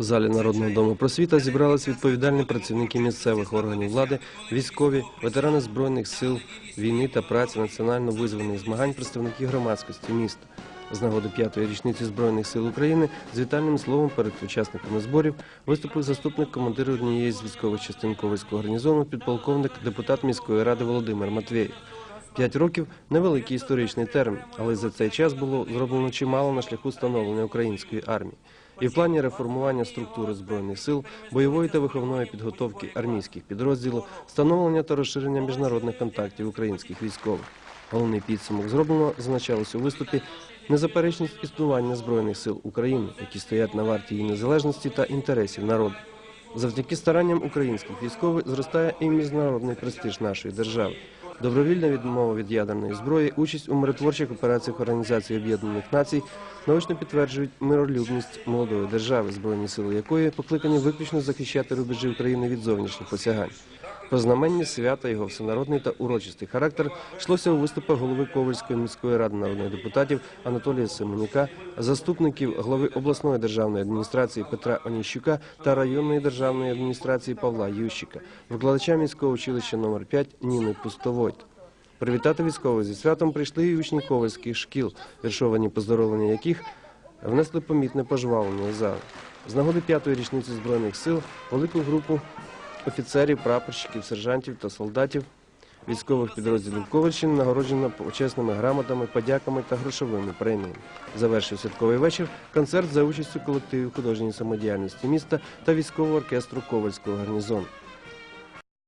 В залі Народного дому просвіта зібрались відповідальні працівники місцевих органів влади, військові, ветерани збройних сил, війни та праці національно-визвольних змагань, представники громадськості міста. З нагоди п'ятої річниці збройних сил України з вітальним словом перед учасниками зборів виступив заступник командира однієї з військових частин Ковальського гарнізону, підполковник, депутат міської ради Володимир Матвєєв. П'ять років невеликий історичний термін, але за цей час було зроблено чимало на шляху становлення української армії. І в плані реформування структури збройних сил, бойової та виховної підготовки армійських підрозділів, встановлення та розширення міжнародних контактів українських військових. Головний підсумок зроблено зазначалось у виступі незаперечність існування збройних сил України, які стоять на варті її незалежності та інтересів народу. Завдяки старанням українських військових зростає і міжнародний престиж нашої держави. Добровільна відмова від ядерної зброї, участь у миротворчих операціях Організації Об'єднаних Націй наочно підтверджують миролюбність молодої держави, збройні сили якої покликані виключно захищати рубежі України від зовнішніх посягань. Про знаменні свята, його всенародний та урочистий характер йшлося у виступах голови Ковальської міської ради народних депутатів Анатолія Семенюка, заступників глави обласної державної адміністрації Петра Оніщука та районної державної адміністрації Павла Ющика, викладача міського училища номер 5 Ніни Пустовойт. Привітати військових зі святом прийшли і учні ковальських шкіл, віршовані поздоровлення яких внесли помітне пожвавлення зали. З нагоди п'ятої річниці Збройних сил велику групу офіцерів, прапорщиків, сержантів та солдатів військових підрозділів Ковальщини нагороджено почесними грамотами, подяками та грошовими преміями. Завершив святковий вечір концерт за участю колективів художньої самодіяльності міста та військового оркестру Ковальського гарнізону.